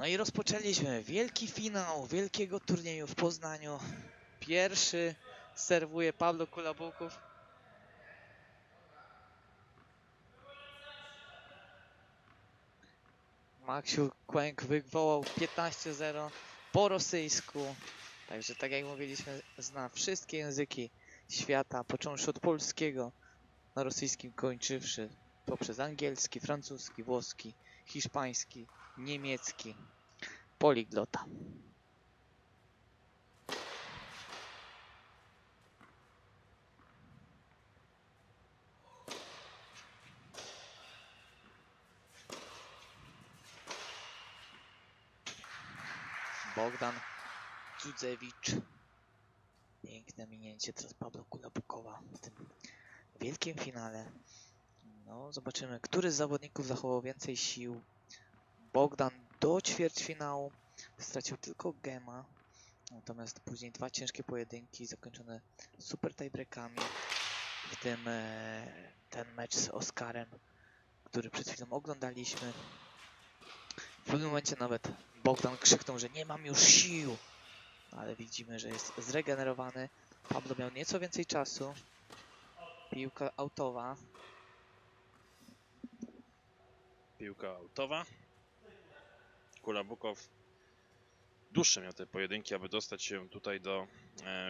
No i rozpoczęliśmy wielki finał wielkiego turnieju w Poznaniu. Pierwszy serwuje Pablo Kulabuków. Maksiu Kłęk wywołał 15-0 po rosyjsku. Także tak jak mówiliśmy, zna wszystkie języki świata, począwszy od polskiego, na rosyjskim kończywszy poprzez angielski, francuski, włoski, hiszpański, niemiecki. Poliglota. Bogdan Dzudzewicz. Piękne minięcie teraz Pablo Kulabukowa w tym wielkim finale. No, zobaczymy, który z zawodników zachował więcej sił. Bogdan do ćwierćfinału stracił tylko Gema, natomiast później dwa ciężkie pojedynki zakończone super tiebreakami, w tym e, ten mecz z Oskarem, który przed chwilą oglądaliśmy. W pewnym momencie nawet Bogdan krzyknął, że nie mam już sił, ale widzimy, że jest zregenerowany. Pablo miał nieco więcej czasu. Piłka autowa. Piłka autowa. Kulabukow dłuższe miał te pojedynki, aby dostać się tutaj do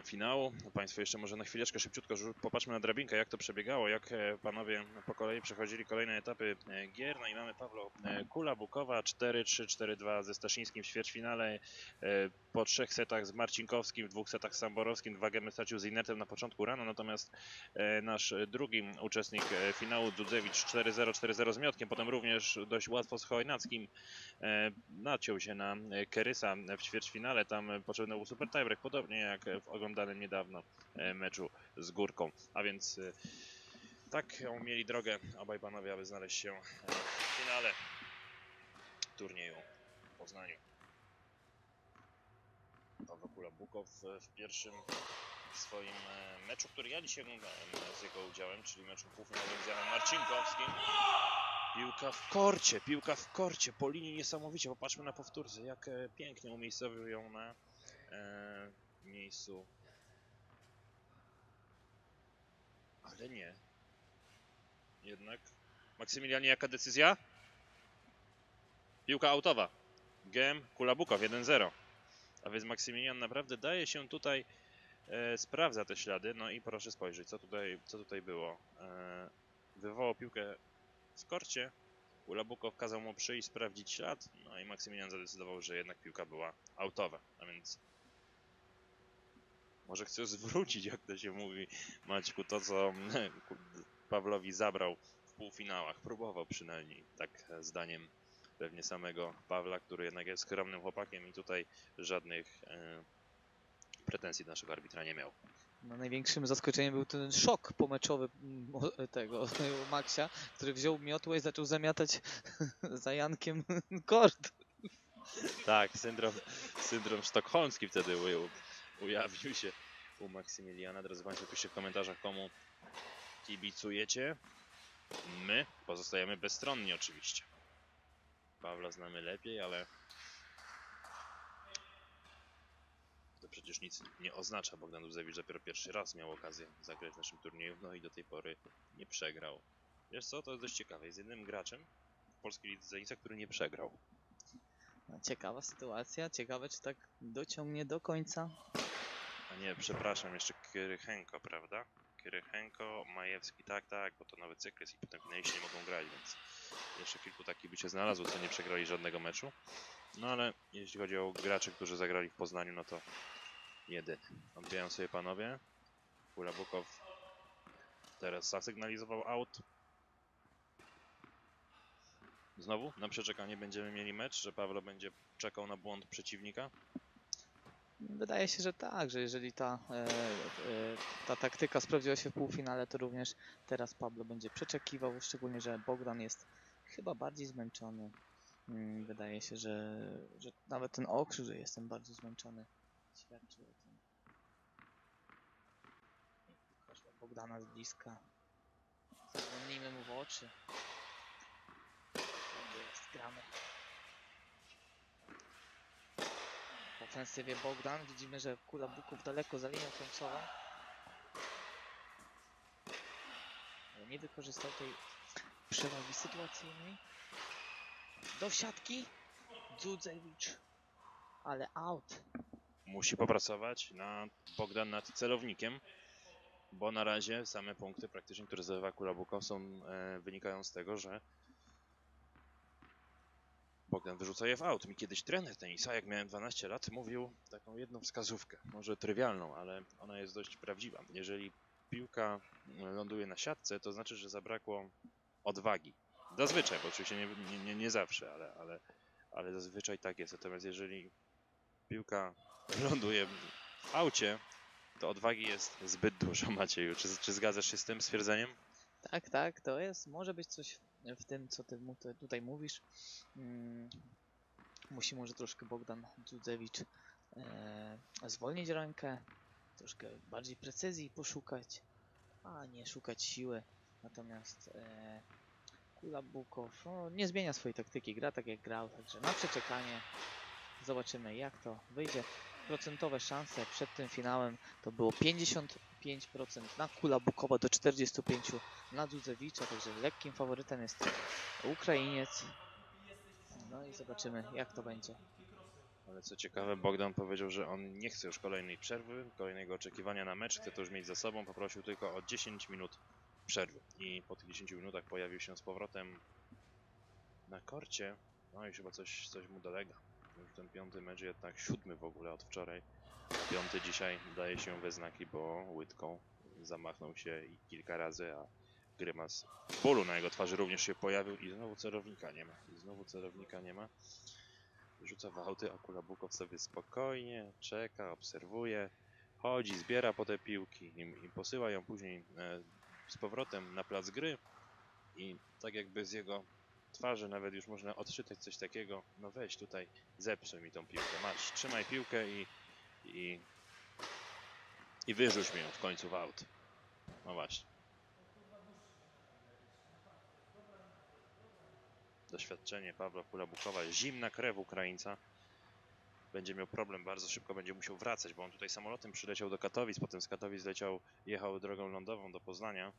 finału. Państwo jeszcze może na chwileczkę szybciutko popatrzmy na drabinkę, jak to przebiegało, jak e, panowie po kolei przechodzili kolejne etapy e, gier. No i mamy Pawło e, Kulabukowa 4-3-4-2 ze Staszyńskim w ćwierćfinale. E, po trzech setach z Marcinkowskim, w dwóch setach z Samborowskim, dwa gemy stracił z Inetem na początku rano, natomiast e, nasz e, drugi uczestnik e, finału Dudzewicz 4-0, 4-0 z Miotkiem, potem również dość łatwo z Chojnackim e, naciął się na e, Kerysa w ćwierćfinale, tam e, potrzebny był super tiebreak, podobnie jak w oglądanym niedawno e, meczu z Górką, a więc e, taką mieli drogę obaj panowie, aby znaleźć się e, w finale turnieju w Poznaniu. Paweł Kulabukow w pierwszym swoim meczu, który ja dzisiaj oglądałem z jego udziałem, czyli meczu półfinałowym z Janem Marcinkowskim. Piłka w korcie, piłka w korcie, po linii niesamowicie. Popatrzmy na powtórce, jak pięknie umiejscowił ją na e, miejscu. Ale nie. Jednak. Maksymilianie, jaka decyzja? Piłka autowa. Gem Kulabukow 1-0. A więc Maksymilian naprawdę daje się tutaj, e, sprawdza te ślady. No i proszę spojrzeć, co tutaj, co tutaj było. E, wywołał piłkę w korcie. Ulabukow kazał mu przyjść, sprawdzić ślad. No i Maksymilian zadecydował, że jednak piłka była autowa. A więc może chce zwrócić, jak to się mówi, Maćku, to co Pawlowi zabrał w półfinałach. Próbował przynajmniej, tak zdaniem pewnie samego Pawla, który jednak jest skromnym chłopakiem i tutaj żadnych e, pretensji do naszego arbitra nie miał. No, największym zaskoczeniem był ten szok pomeczowy tego Maxia, który wziął miotłę i zaczął zamiatać za Jankiem kord. Tak, syndrom, syndrom sztokholmski wtedy u, ujawnił się u Maksymiliana. Drodzy Państwo, piszcie w komentarzach, komu kibicujecie. My pozostajemy bezstronni oczywiście. Pawła znamy lepiej, ale to przecież nic nie oznacza. Bogdan Duzewicz dopiero pierwszy raz miał okazję zagrać w naszym turnieju, no i do tej pory nie przegrał. Wiesz co, to jest dość ciekawe. Jest jednym graczem w polskiej lidze który nie przegrał. No, ciekawa sytuacja, ciekawe czy tak dociągnie do końca. A nie, przepraszam, jeszcze Krychenko, prawda? Krychenko, Majewski, tak, tak, bo to nowy cykl jest i potem finaliści nie mogą grać, więc jeszcze kilku takich by się znalazło, co nie przegrali żadnego meczu. No ale jeśli chodzi o graczy, którzy zagrali w Poznaniu, no to jedyny. Odbijają sobie panowie. Kulabukow teraz zasygnalizował out. Znowu na przeczekanie będziemy mieli mecz, że Pawlo będzie czekał na błąd przeciwnika. Wydaje się, że tak, że jeżeli ta, e, e, ta taktyka sprawdziła się w półfinale, to również teraz Pablo będzie przeczekiwał, szczególnie, że Bogdan jest chyba bardziej zmęczony. Mm, Wydaje się, że, że nawet ten okrzyk, że jestem bardzo zmęczony, świadczy o tym. Bogdana z bliska. Zaglądnijmy mu w oczy. Gramy. ofensywie Bogdan. Widzimy, że Kula Buków daleko za linią końcową. Ale nie wykorzystał tej przewagi sytuacyjnej. Do siatki. Dzudzewicz. Ale out. Musi popracować na Bogdan nad celownikiem, bo na razie same punkty praktycznie, które zdobywa Kula Bukow są, e, wynikają z tego, że Bogdan wyrzuca je w aut. Mi kiedyś trener tenisa, jak miałem 12 lat, mówił taką jedną wskazówkę, może trywialną, ale ona jest dość prawdziwa. Jeżeli piłka ląduje na siatce, to znaczy, że zabrakło odwagi. Zazwyczaj, bo oczywiście nie, nie, nie zawsze, ale, ale, ale zazwyczaj tak jest. Natomiast jeżeli piłka ląduje w aucie, to odwagi jest zbyt dużo, Macieju. Czy, czy zgadzasz się z tym stwierdzeniem? Tak, tak, to jest. Może być coś w tym, co ty mu tutaj mówisz. Mm, musi może troszkę Bogdan Dzudzewicz e, zwolnić rękę, troszkę bardziej precyzji poszukać, a nie szukać siły. Natomiast e, Kula Bukow no, nie zmienia swojej taktyki, gra tak jak grał, także na przeczekanie zobaczymy jak to wyjdzie. Procentowe szanse przed tym finałem to było 55% na Kula Bukowa do 45% na Dzudzewicza, także lekkim faworytem jest Ukrainiec. No i zobaczymy jak to będzie. Ale co ciekawe, Bogdan powiedział, że on nie chce już kolejnej przerwy, kolejnego oczekiwania na mecz, chce to już mieć za sobą, poprosił tylko o 10 minut przerwy. I po tych 10 minutach pojawił się z powrotem na korcie, no i chyba coś, coś mu dolega. Już ten piąty mecz jednak siódmy w ogóle od wczoraj, piąty dzisiaj daje się we znaki, bo łydką zamachnął się i kilka razy, a grymas bólu na jego twarzy również się pojawił i znowu celownika nie ma. I znowu celownika nie ma. Rzuca w auty, a Kula Bukow sobie spokojnie czeka, obserwuje, chodzi, zbiera po te piłki i, i posyła ją później e, z powrotem na plac gry i tak jakby z jego twarzy nawet już można odczytać coś takiego, no weź tutaj, zepsuj mi tą piłkę, masz, trzymaj piłkę i, i, i wyrzuć ją w końcu w aut. No właśnie. Doświadczenie Pawła Kulabukowa, zimna krew Ukraińca. Będzie miał problem, bardzo szybko będzie musiał wracać, bo on tutaj samolotem przyleciał do Katowic, potem z Katowic leciał, jechał drogą lądową do Poznania.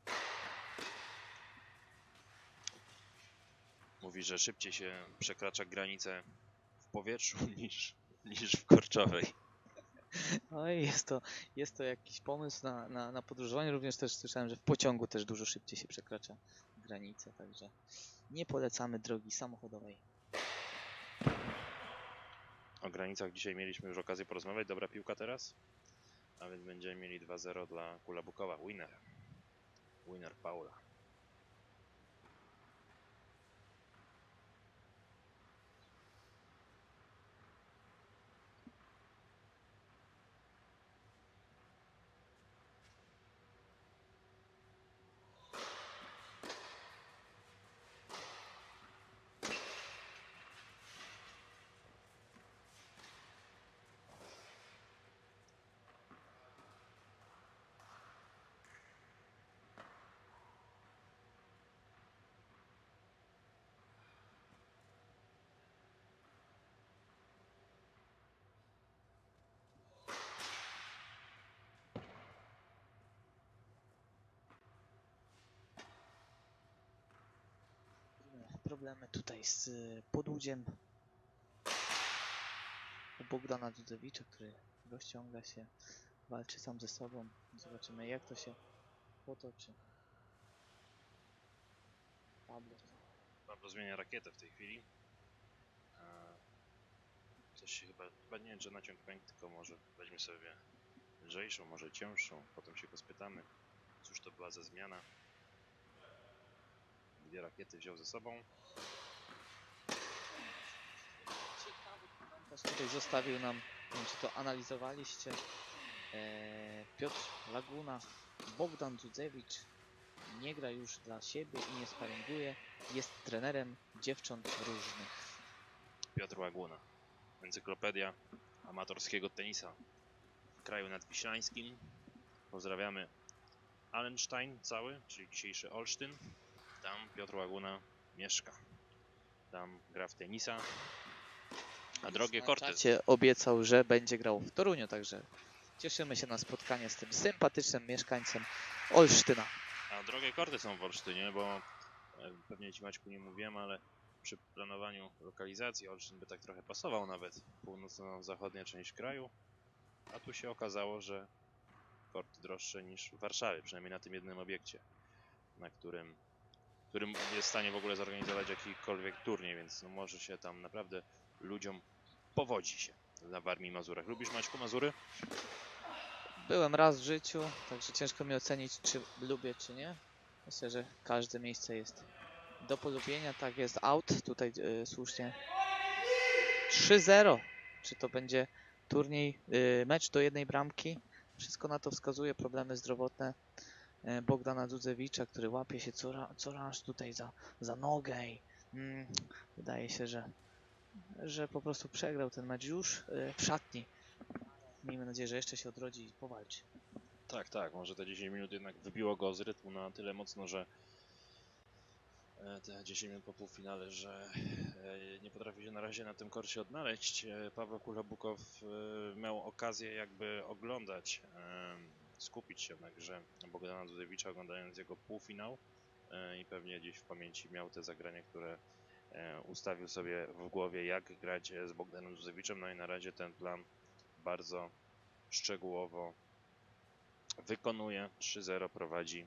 Mówi, że szybciej się przekracza granicę w powietrzu niż, niż w Korczowej. No i jest to, jest to jakiś pomysł na, na, na podróżowanie. Również też słyszałem, że w pociągu też dużo szybciej się przekracza granicę, także nie polecamy drogi samochodowej. O granicach dzisiaj mieliśmy już okazję porozmawiać. Dobra piłka teraz. A więc będziemy mieli 2-0 dla Kulabukowa. Winner. Winner Paula. Problemy tutaj z y, podłudziem u Bogdana Dudzewicza, który rozciąga się, walczy sam ze sobą. Zobaczymy jak to się potoczy. Pablo. Pablo zmienia rakietę w tej chwili. A Coś się chyba, chyba nie że naciąg pękł, tylko może weźmie sobie lżejszą, może cięższą. Potem się go spytamy, cóż to była za zmiana. Dwie rakiety wziął ze sobą. Ciekawy komentarz tutaj zostawił nam, nie wiem czy to analizowaliście, e, Piotr Laguna, Bogdan Dzudzewicz nie gra już dla siebie i nie sparinguje, jest trenerem dziewcząt różnych. Piotr Łaguna. Encyklopedia amatorskiego tenisa w kraju nadwiślańskim. Pozdrawiamy Allenstein cały, czyli dzisiejszy Olsztyn. Tam Piotr Łaguna mieszka. Tam gra w tenisa. A drogie korty. obiecał, że będzie grał w Toruniu, także cieszymy się na spotkanie z tym sympatycznym mieszkańcem Olsztyna. A drogie korty są w Olsztynie, bo e, pewnie Ci Maćku nie mówiłem, ale przy planowaniu lokalizacji Olsztyn by tak trochę pasował nawet północno-zachodnia część kraju, a tu się okazało, że korty droższe niż w Warszawie, przynajmniej na tym jednym obiekcie, na którym, którym jest w stanie w ogóle zorganizować jakikolwiek turniej, więc no może się tam naprawdę ludziom powodzi się na Warmii i Mazurach. Lubisz Maćku Mazury? Byłem raz w życiu, także ciężko mi ocenić, czy lubię, czy nie. Myślę, że każde miejsce jest do polubienia. Tak jest out, tutaj e, słusznie 3-0. Czy to będzie turniej, e, mecz do jednej bramki? Wszystko na to wskazuje problemy zdrowotne Bogdana Dudzewicza, który łapie się cora, coraz tutaj za, za nogę i mm, wydaje się, że, że po prostu przegrał ten mecz już e, w szatni. Miejmy nadzieję, że jeszcze się odrodzi i powalczy. Tak, tak, może te 10 minut jednak wybiło go z rytmu na tyle mocno, że e, te 10 minut po półfinale, że e, nie potrafi się na razie na tym korcie odnaleźć. E, Paweł Kulabukow e, miał okazję jakby oglądać, e, skupić się na grze Bogdana Dudewicza, oglądając jego półfinał e, i pewnie gdzieś w pamięci miał te zagrania, które e, ustawił sobie w głowie, jak grać z Bogdanem Dudewiczem, no i na razie ten plan bardzo szczegółowo wykonuje. 3-0 prowadzi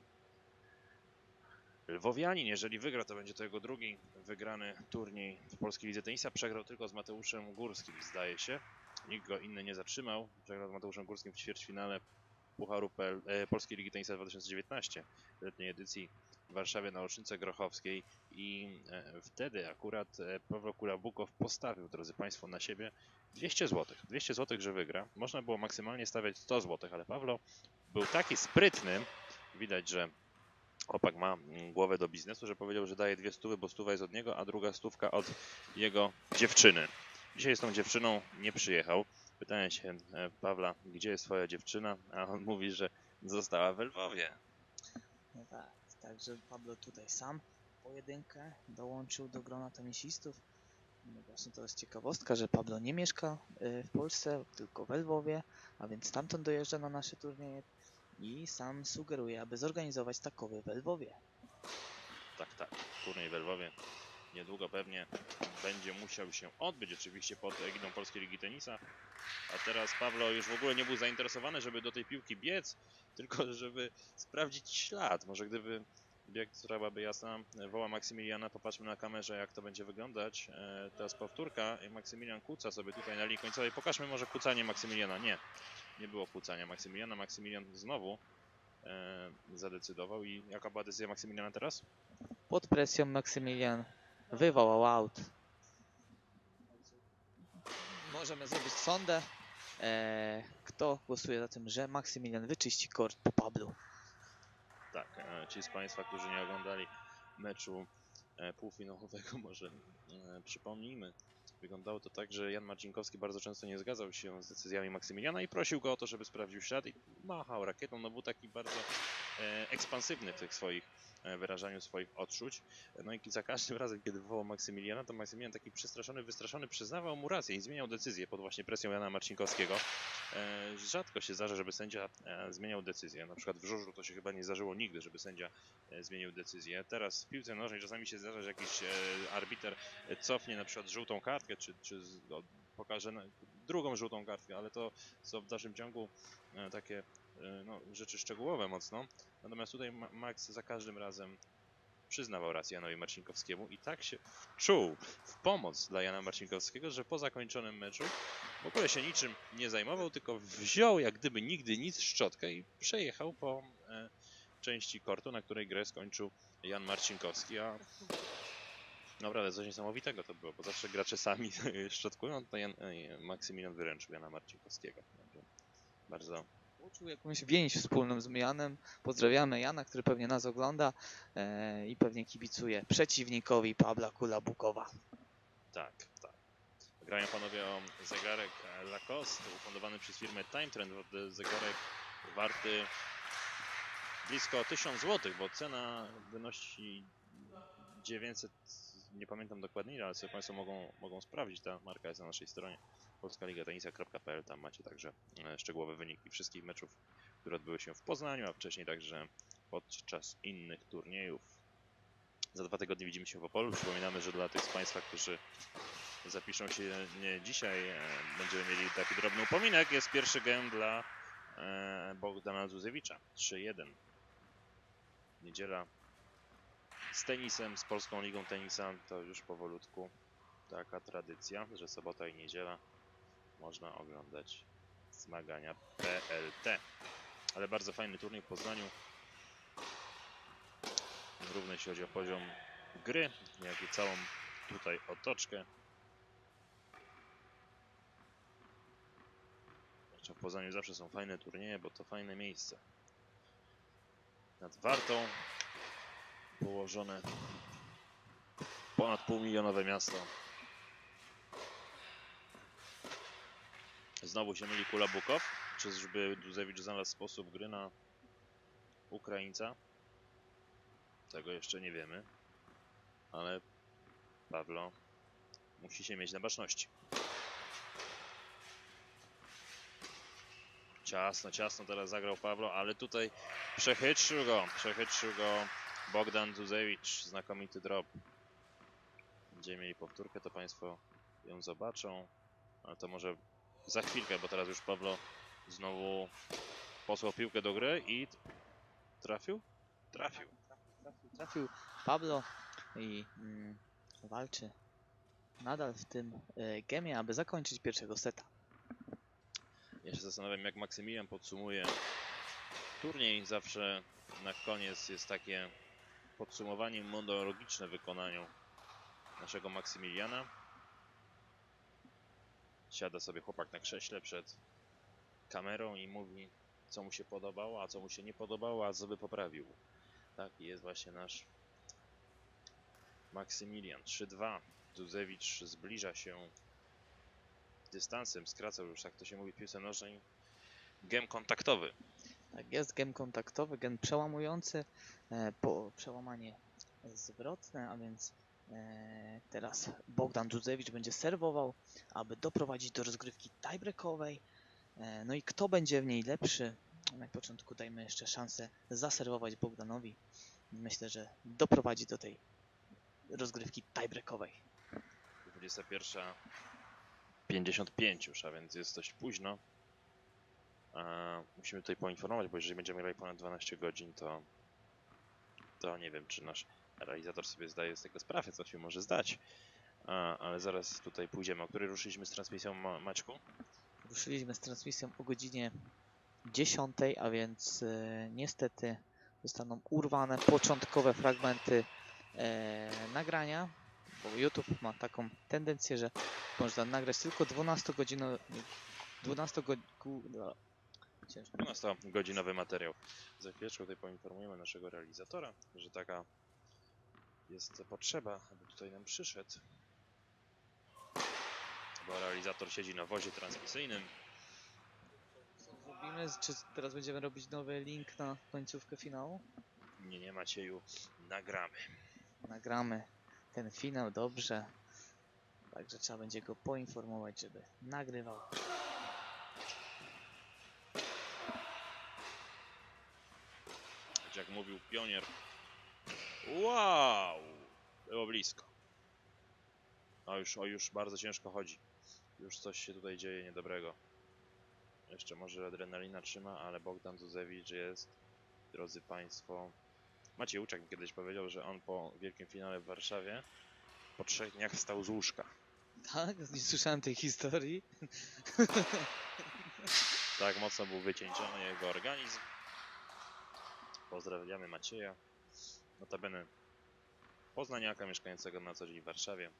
Lwowianin. Jeżeli wygra, to będzie to jego drugi wygrany turniej w polskiej lidze tenisa. Przegrał tylko z Mateuszem Górskim, zdaje się. Nikt go inny nie zatrzymał. Przegrał z Mateuszem Górskim w ćwierćfinale Pucharu PL, e, Polskiej Ligi Tenisa 2019, letniej edycji w Warszawie na Olszynce Grochowskiej i e, wtedy akurat e, Paweł Kulabukow postawił, drodzy Państwo, na siebie 200 zł. 200 zł, że wygra. Można było maksymalnie stawiać 100 zł, ale Pawlo był taki sprytny, widać, że chłopak ma mm, głowę do biznesu, że powiedział, że daje dwie stówy, bo stówa jest od niego, a druga stówka od jego dziewczyny. Dzisiaj z tą dziewczyną nie przyjechał. Pytałem się e, Pawła, gdzie jest twoja dziewczyna, a on mówi, że została w Lwowie. No tak, także Pablo tutaj sam pojedynkę dołączył do grona tenisistów. No właśnie to jest ciekawostka, że Pablo nie mieszka y, w Polsce, tylko w Lwowie, a więc stamtąd dojeżdża na nasze turnieje i sam sugeruje, aby zorganizować takowy w Lwowie. Tak, tak, turniej w Lwowie niedługo pewnie będzie musiał się odbyć, oczywiście pod egidą Polskiej Ligi Tenisa. A teraz Pawlo już w ogóle nie był zainteresowany, żeby do tej piłki biec, tylko żeby sprawdzić ślad. Może gdyby bieg, która byłaby jasna, woła Maksymiliana, popatrzmy na kamerze, jak to będzie wyglądać. E, teraz powtórka Maksymilian kłóca sobie tutaj na linii końcowej. Pokażmy może kłócanie Maksymiliana. Nie, nie było kłócania Maksymiliana. Maksymilian znowu e, zadecydował i jaka była decyzja Maksymiliana teraz? Pod presją Maksymilian wywołał aut. Możemy zrobić sondę. E, kto głosuje za tym, że Maksymilian wyczyści kort po Pablu? Tak, e, ci z Państwa, którzy nie oglądali meczu e, półfinałowego, może e, przypomnijmy. Wyglądało to tak, że Jan Marcinkowski bardzo często nie zgadzał się z decyzjami Maksymiliana i prosił go o to, żeby sprawdził ślad i machał rakietą. No był taki bardzo e, ekspansywny w tych swoich wyrażaniu swoich odczuć. No i za każdym razem, kiedy wywołał Maksymiliana, to Maksymilian taki przestraszony, wystraszony przyznawał mu rację i zmieniał decyzję pod właśnie presją Jana Marcinkowskiego. E, rzadko się zdarza, żeby sędzia e, zmieniał decyzję. Na przykład w żużlu to się chyba nie zdarzyło nigdy, żeby sędzia e, zmienił decyzję. Teraz w piłce nożnej czasami się zdarza, że jakiś e, arbiter e, cofnie na przykład żółtą kartkę, czy, czy pokaże drugą żółtą kartkę, ale to są w dalszym ciągu e, takie e, no, rzeczy szczegółowe mocno. Natomiast tutaj Ma- Max za każdym razem przyznawał rację Janowi Marcinkowskiemu i tak się wczuł w pomoc dla Jana Marcinkowskiego, że po zakończonym meczu w ogóle się niczym nie zajmował, tylko wziął jak gdyby nigdy nic szczotkę i przejechał po e, części kortu, na której grę skończył Jan Marcinkowski, a naprawdę coś niesamowitego to było, bo zawsze gracze sami szczotkują, to Jan, e, Maksymilian wyręczył Jana Marcinkowskiego. Bardzo Poczuł jakąś więź wspólną z Janem. Pozdrawiamy Jana, który pewnie nas ogląda e, i pewnie kibicuje przeciwnikowi Pabla Kulabukowa. Tak, tak. Grają panowie o zegarek e, Lacoste, ufundowany przez firmę Time Trend. Bo Zegarek warty blisko 1000 zł, bo cena wynosi 900, nie pamiętam dokładnie ale sobie Państwo mogą, mogą sprawdzić, ta marka jest na naszej stronie polskaligatenisa.pl, tam macie także e, szczegółowe wyniki wszystkich meczów, które odbyły się w Poznaniu, a wcześniej także podczas innych turniejów. Za dwa tygodnie widzimy się w Opolu. Przypominamy, że dla tych z Państwa, którzy zapiszą się nie dzisiaj, e, będziemy mieli taki drobny upominek. Jest pierwszy game dla e, Bogdana Zuzewicza. 3-1. Niedziela z tenisem, z Polską Ligą Tenisa to już powolutku taka tradycja, że sobota i niedziela można oglądać zmagania PLT. Ale bardzo fajny turniej w Poznaniu. Równy jeśli chodzi o poziom gry, jak i całą tutaj otoczkę. Zresztą w Poznaniu zawsze są fajne turnieje, bo to fajne miejsce. Nad Wartą położone ponad półmilionowe miasto. Znowu się myli Kula Bukow. Czyżby Duzewicz znalazł sposób gry na Ukraińca? Tego jeszcze nie wiemy. Ale Pawlo musi się mieć na baczności. Ciasno, ciasno teraz zagrał Pawlo, ale tutaj przechytrzył go, przechytrzył go Bogdan Duzewicz, znakomity drop. Będziemy mieli powtórkę, to Państwo ją zobaczą, ale to może za chwilkę, bo teraz już Pawlo znowu posłał piłkę do gry i trafił? Trafił. Trafił, trafił Pablo i mm, walczy nadal w tym e, gemie, aby zakończyć pierwszego seta. Ja się zastanawiam, jak Maksymilian podsumuje turniej. Zawsze na koniec jest takie podsumowanie monologiczne wykonaniu naszego Maksymiliana. Siada sobie chłopak na krześle przed kamerą i mówi, co mu się podobało, a co mu się nie podobało, a co by poprawił. Taki jest właśnie nasz Maksymilian. 3-2. Duzewicz zbliża się dystansem, skracał już, jak to się mówi w piłce nożnej, gem kontaktowy. Tak jest, gem kontaktowy, gen przełamujący, e, po przełamanie zwrotne, a więc teraz Bogdan Dżudzewicz będzie serwował, aby doprowadzić do rozgrywki tiebreakowej. E, no i kto będzie w niej lepszy? Na początku dajmy jeszcze szansę zaserwować Bogdanowi. Myślę, że doprowadzi do tej rozgrywki tiebreakowej. 21.55 już, a więc jest dość późno. E, musimy tutaj poinformować, bo jeżeli będziemy grali ponad 12 godzin, to to nie wiem, czy nasz realizator sobie zdaje z tego sprawę, co się może zdać. E, ale zaraz tutaj pójdziemy. O której ruszyliśmy z transmisją Ma Maćku? Ruszyliśmy z transmisją o godzinie 10, a więc e, niestety zostaną urwane początkowe fragmenty e, nagrania, bo YouTube ma taką tendencję, że można nagrać tylko 12 godzin 12 godzin ciężko 12-godzinowy materiał. Za chwileczkę tutaj poinformujemy naszego realizatora, że taka jest potrzeba, aby tutaj nam przyszedł. Bo realizator siedzi na wozie transmisyjnym. Co zrobimy? Czy teraz będziemy robić nowy link na końcówkę finału? Nie, nie Macieju, nagramy. Nagramy ten finał dobrze. Także trzeba będzie go poinformować, żeby nagrywał. Choć jak mówił pionier. Wow! Było blisko. O już, o już bardzo ciężko chodzi. Już coś się tutaj dzieje niedobrego. Jeszcze może adrenalina trzyma, ale Bogdan Zuzewicz jest, drodzy Państwo. Maciej Łuczak mi kiedyś powiedział, że on po wielkim finale w Warszawie po trzech dniach wstał z łóżka. Tak? Nie słyszałem tej historii. Tak mocno był wycieńczony jego organizm. Pozdrawiamy Macieja. Notabene poznaniaka mieszkającego na co dzień w Warszawie.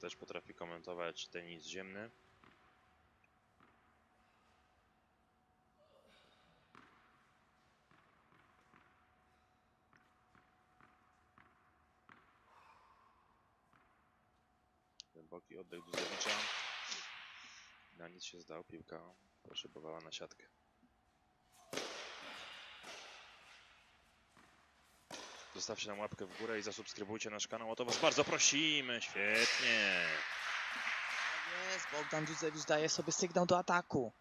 Też potrafi komentować tenis ziemny. Głęboki oddech Duzewicza. Na nic się zdał, piłka poszybowała na siatkę. Zostawcie nam łapkę w górę i zasubskrybujcie nasz kanał, o to was bardzo prosimy, świetnie. Tak Jest, Bogdan Dudzewicz daje sobie sygnał do ataku.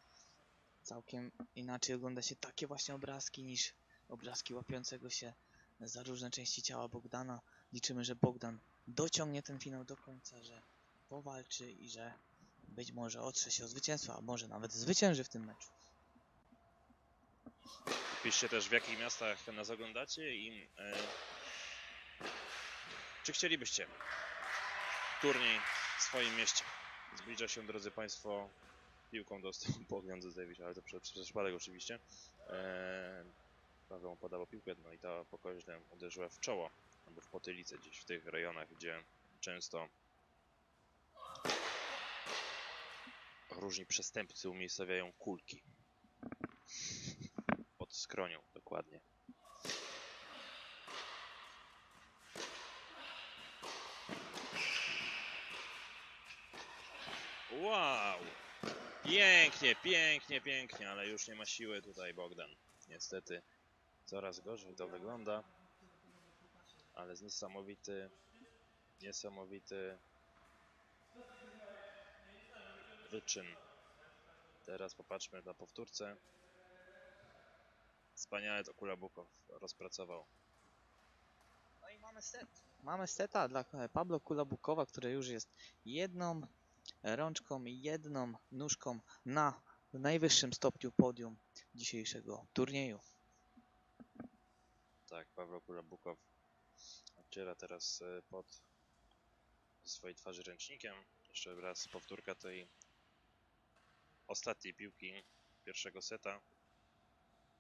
Całkiem inaczej ogląda się takie właśnie obrazki niż obrazki łapiącego się za różne części ciała Bogdana. Liczymy, że Bogdan dociągnie ten finał do końca, że powalczy i że być może otrze się o zwycięstwo, a może nawet zwycięży w tym meczu. Piszcie też w jakich miastach nas oglądacie i e, czy chcielibyście turniej w swoim mieście. Zbliża się, drodzy Państwo, piłką dostał Bogdan Zuzewicz, ale to przez, przypadek oczywiście. E, Paweł podawał piłkę, no i ta pokoźna uderzyła w czoło, albo w potylicę gdzieś w tych rejonach, gdzie często różni przestępcy umiejscowiają kulki. Skronią, dokładnie. Wow! Pięknie, pięknie, pięknie, ale już nie ma siły tutaj Bogdan. Niestety coraz gorzej to wygląda. Ale niesamowity, niesamowity wyczyn. Teraz popatrzmy na powtórce. Wspaniale to Kulabukow rozpracował. No i mamy set. Mamy seta dla Pablo Kulabukowa, który już jest jedną rączką i jedną nóżką na najwyższym stopniu podium dzisiejszego turnieju. Tak, Paweł Kulabukow odciera teraz e, pod swojej twarzy ręcznikiem. Jeszcze raz powtórka tej ostatniej piłki pierwszego seta.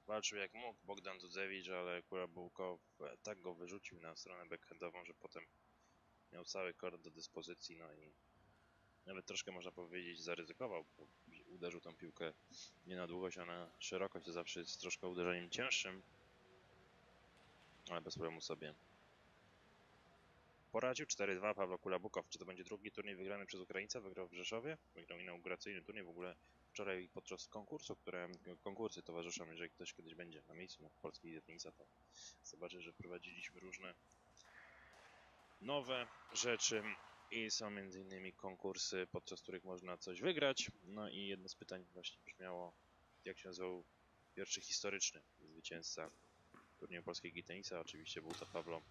Walczył jak mógł Bogdan Dudzewicz, ale Kulabukow e, tak go wyrzucił na stronę backhandową, że potem miał cały kort do dyspozycji, no i nawet troszkę można powiedzieć zaryzykował, bo uderzył tą piłkę nie na długość, a na szerokość, to zawsze jest troszkę uderzeniem cięższym ale bez problemu sobie poradził. 4-2 Paweł Kulabukow. Czy to będzie drugi turniej wygrany przez Ukraińca? Wygrał w Rzeszowie. Wygrał inauguracyjny turniej w ogóle wczoraj podczas konkursu, które konkursy towarzyszą. Jeżeli ktoś kiedyś będzie na miejscu na polskiej tenisa, to zobaczy, że wprowadziliśmy różne nowe rzeczy i są między innymi konkursy, podczas których można coś wygrać. No i jedno z pytań właśnie brzmiało, jak się nazywał pierwszy historyczny zwycięzca turnieju polskiej tenisa. Oczywiście był to Pablo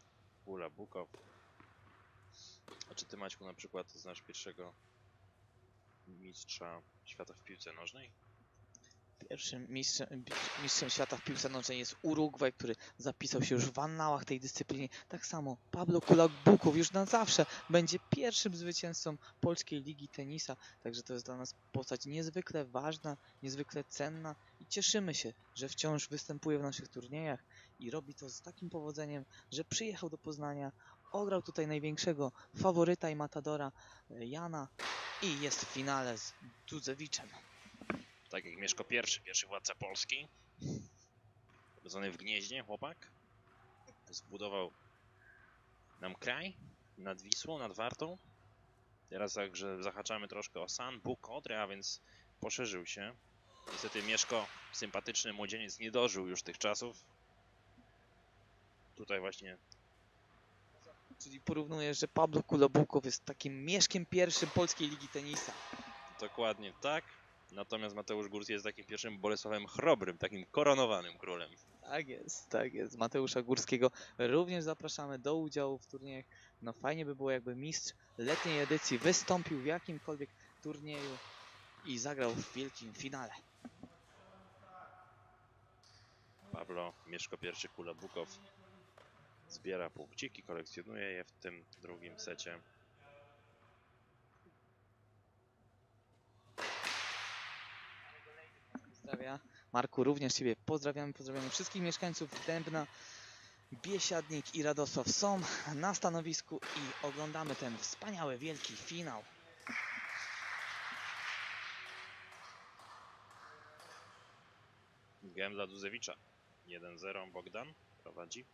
Kulabukow. A czy ty Maćku na przykład znasz pierwszego mistrza świata w piłce nożnej? Pierwszym mistrzem, mistrzem świata w piłce nożnej jest Urugwaj, który zapisał się już w annałach tej dyscypliny. Tak samo Pablo Kulabukow już na zawsze będzie pierwszym zwycięzcą polskiej ligi tenisa. Także to jest dla nas postać niezwykle ważna, niezwykle cenna i cieszymy się, że wciąż występuje w naszych turniejach i robi to z takim powodzeniem, że przyjechał do Poznania, ograł tutaj największego faworyta i matadora e, Jana i jest w finale z Dudzewiczem. Tak jak Mieszko I, pierwszy władca Polski. Urodzony w Gnieźnie, chłopak. Zbudował nam kraj nad Wisłą, nad Wartą. Teraz także zahaczamy troszkę o San, Bóg, Odry, a więc poszerzył się. Niestety Mieszko, sympatyczny młodzieniec, nie dożył już tych czasów. Tutaj właśnie Czyli porównujesz, że Pablo Kulabukow jest takim mieszkiem pierwszym polskiej ligi tenisa. dokładnie tak. Natomiast Mateusz Górski jest takim pierwszym Bolesławem Chrobrym, takim koronowanym królem. Tak jest, tak jest. Mateusza Górskiego również zapraszamy do udziału w turniejach. No fajnie by było, jakby mistrz letniej edycji wystąpił w jakimkolwiek turnieju i zagrał w wielkim finale. Pablo Mieszko I Kulabukow zbiera punkciki, kolekcjonuje je w tym drugim secie. Pozdrawia. Marku, również Ciebie pozdrawiamy. Pozdrawiamy wszystkich mieszkańców Dębna, Biesiadnik i Radosław są na stanowisku i oglądamy ten wspaniały, wielki finał. Gem dla Duzewicza. 1-0 Bogdan prowadzi.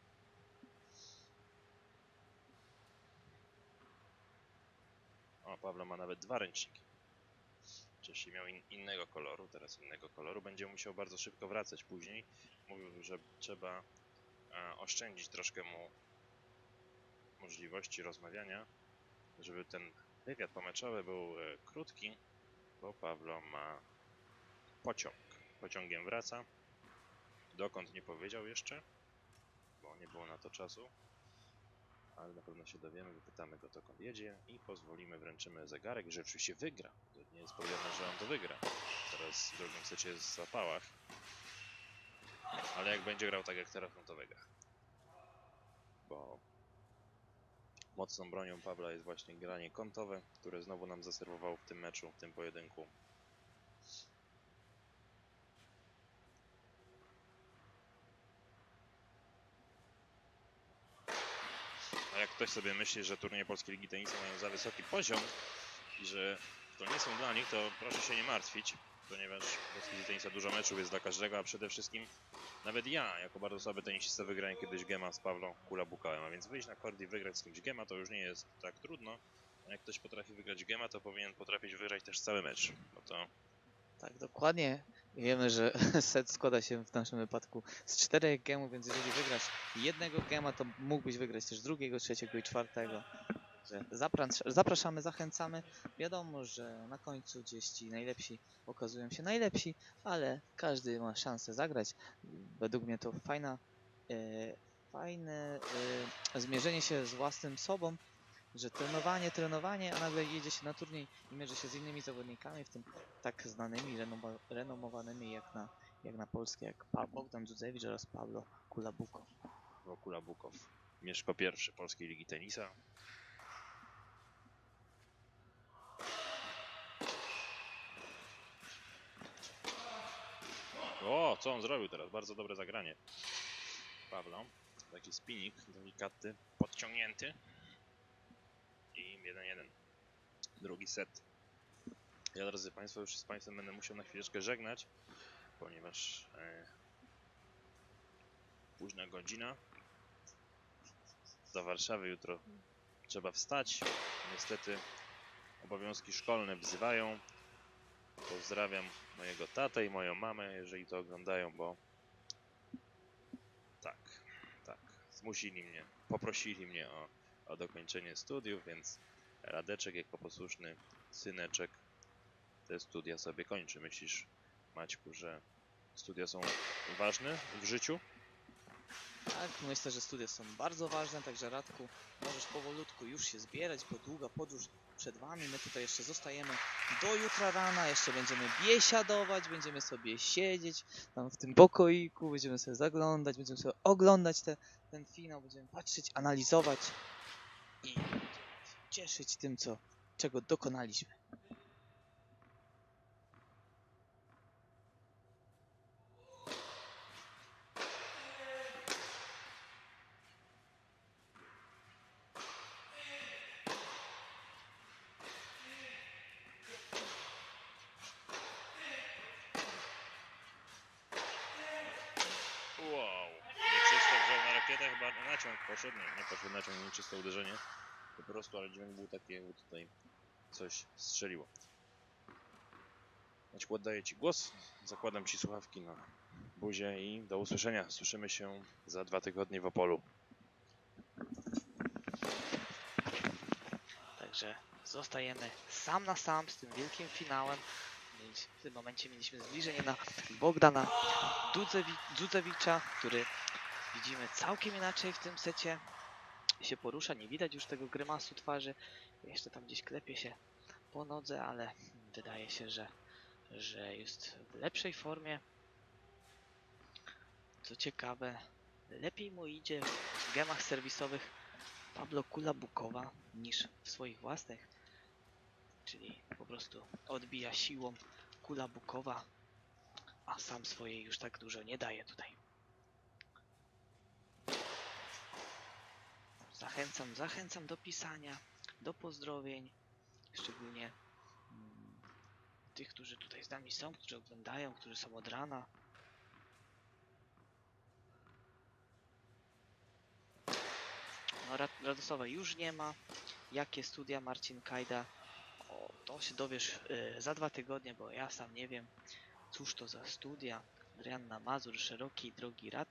Pawlo ma nawet dwa ręczniki. Wcześniej miał in, innego koloru, teraz innego koloru. Będzie musiał bardzo szybko wracać później. Mówił, że trzeba e, oszczędzić troszkę mu możliwości rozmawiania, żeby ten wywiad pomeczowy był e, krótki, bo Pawlo ma pociąg. Pociągiem wraca. Dokąd nie powiedział jeszcze, bo nie było na to czasu. Ale na pewno się dowiemy, wypytamy go dokąd jedzie i pozwolimy, wręczymy zegarek, że oczywiście wygra. To nie jest powiedziane, że on to wygra. Teraz w drugim secie jest w zapałach. Ale jak będzie grał tak jak teraz, no to wygra. Bo mocną bronią Pawła jest właśnie granie kątowe, które znowu nam zaserwował w tym meczu, w tym pojedynku. Ktoś sobie myśli, że turnieje Polskiej Ligi Tenisa mają za wysoki poziom i że to nie są dla nich, to proszę się nie martwić, ponieważ w Polskiej Lidze Tenisa dużo meczów jest dla każdego, a przede wszystkim nawet ja, jako bardzo słaby tenisista, wygrałem kiedyś gema z Pawlą Kula Bukałem, a więc wyjść na kord i wygrać z kimś gema to już nie jest tak trudno. A jak ktoś potrafi wygrać gema, to powinien potrafić wygrać też cały mecz. No to Tak, dokładnie. Wiemy, że set składa się w naszym wypadku z czterech gemów, więc jeżeli wygrasz jednego gema, to mógłbyś wygrać też drugiego, trzeciego i czwartego. Zapraszamy, zachęcamy. Wiadomo, że na końcu gdzieś ci najlepsi okazują się najlepsi, ale każdy ma szansę zagrać. Według mnie to fajna, e, fajne e, zmierzenie się z własnym sobą, że trenowanie, trenowanie, a nagle jedzie się na turniej i mierzy się z innymi zawodnikami, w tym tak znanymi, renomowanymi jak na, jak na polskie, jak pa Bogdan Dzudzewicz oraz Pablo Kulabuko. no, Kula Bukow. Mieszko pierwszy Polskiej Ligi Tenisa. O, co on zrobił teraz? Bardzo dobre zagranie. Pawlo. Taki spinik, delikatny, podciągnięty. I 1-1. Drugi set. Ja, drodzy Państwo, już z Państwem będę musiał na chwileczkę żegnać, ponieważ e, późna godzina. Do Warszawy jutro trzeba wstać. Niestety obowiązki szkolne wzywają. Pozdrawiam mojego tatę i moją mamę, jeżeli to oglądają, bo tak, tak, zmusili mnie, poprosili mnie o, o dokończenie studiów, więc Radeczek jako posłuszny syneczek te studia sobie kończy. Myślisz, Maćku, że studia są ważne w życiu? Tak, myślę, że studia są bardzo ważne, także Radku, możesz powolutku już się zbierać, bo długa podróż przed Wami. My tutaj jeszcze zostajemy do jutra rana, jeszcze będziemy biesiadować, będziemy sobie siedzieć tam w tym pokoiku, będziemy sobie zaglądać, będziemy sobie oglądać te, ten finał, będziemy patrzeć, analizować i cieszyć tym, co, czego dokonaliśmy. Wow, poszedł, nie, nie poszedł naciąg, nieczyste uderzenie. Po prostu, ale dźwięk był taki, jakby tutaj coś strzeliło. Maćku, oddaję Ci głos, zakładam Ci słuchawki na buzię i do usłyszenia. Słyszymy się za dwa tygodnie w Opolu. Także zostajemy sam na sam z tym wielkim finałem. W tym momencie mieliśmy zbliżenie na Bogdana Dudzewi- Dzudzewicza, który widzimy całkiem inaczej w tym secie się porusza. Nie widać już tego grymasu twarzy. Jeszcze tam gdzieś klepie się po nodze, ale wydaje się, że, że jest w lepszej formie. Co ciekawe, lepiej mu idzie w gemach serwisowych Pablo Kulabukowa niż w swoich własnych. Czyli po prostu odbija siłą Kulabukowa, a sam swojej już tak dużo nie daje tutaj. Zachęcam, zachęcam do pisania, do pozdrowień, szczególnie mm, tych, którzy tutaj z nami są, którzy oglądają, którzy są od rana. No, Ra- Radosława już nie ma. Jakie studia Marcin Kajda? O, to się dowiesz y, za dwa tygodnie, bo ja sam nie wiem, cóż to za studia. Adrianna Mazur, szerokiej drogi Radku.